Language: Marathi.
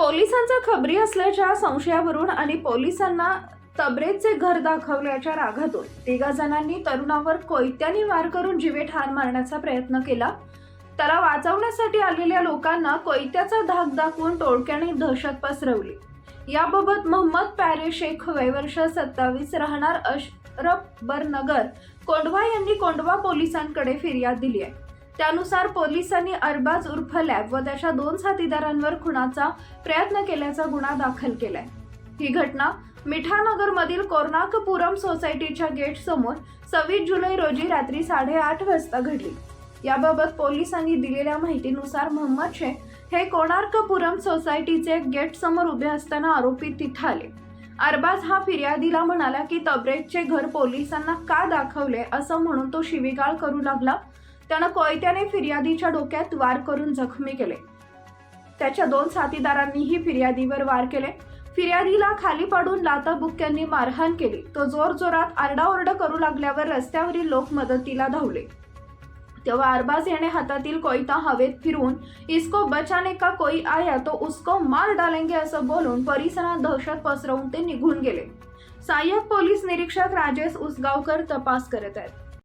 पोलिसांचा खबरी असल्याच्या संशयावरून आणि पोलिसांना तबरेजचे घर दाखवल्याच्या रागातून तिघा जणांनी तरुणावर कोयत्याने वार करून जीवे ठार मारण्याचा प्रयत्न केला. त्याला वाचवण्यासाठी आलेल्या लोकांना कोयत्याचा धाक दाखवून टोळक्याने दहशत पसरवली. याबाबत मोहम्मद पॅरे शेख वयवर्ष सत्तावीस राहणार अशरफ बरनगर कोंडवा यांनी कोंडवा पोलिसांकडे फिर्याद दिली आहे. त्यानुसार पोलिसांनी अरबाज उर्फ लॅब व त्याच्या दोन साथीदारांवर खुनाचा प्रयत्न केल्याचा गुन्हा दाखल केलाय. ही घटना मिठानगरमधील कोर्नाकपुरम सोसायटीच्या गेट समोर सव्वीस जुलै रोजी रात्री साडेआठ वाजता घडली. याबाबत पोलिसांनी दिलेल्या माहितीनुसार मोहम्मद शेख हे कोणार्कपुरम सोसायटीचे गेट समोर उभे असताना आरोपी तिथं आले. अरबाज हा फिर्यादीला म्हणाला की तब्रेजचे घर पोलिसांना का दाखवले असं म्हणून तो शिवीगाळ करू लागला त्यानं कोयत्याने फिर्यादीच्या डोक्यात वार करून जखमी केले. त्याच्या दोन साथीदारांनीही फिर्यादीवर वार केले. फिर्यादीला खाली पाडून लाताबुक्क्यांनी मारहाण केली. तो जोर जोरात करू लागल्यावर रस्त्यावरील लोक मदतीला धावले. तेव्हा अरबाज याने हातातील कोयता हवेत फिरवून इसको बचाने का कोई आया तो उसको मार डालेंगे असं बोलून परिसरात दहशत पसरवून ते निघून गेले. सहाय्यक पोलीस निरीक्षक राजेश उसगावकर तपास करत आहेत.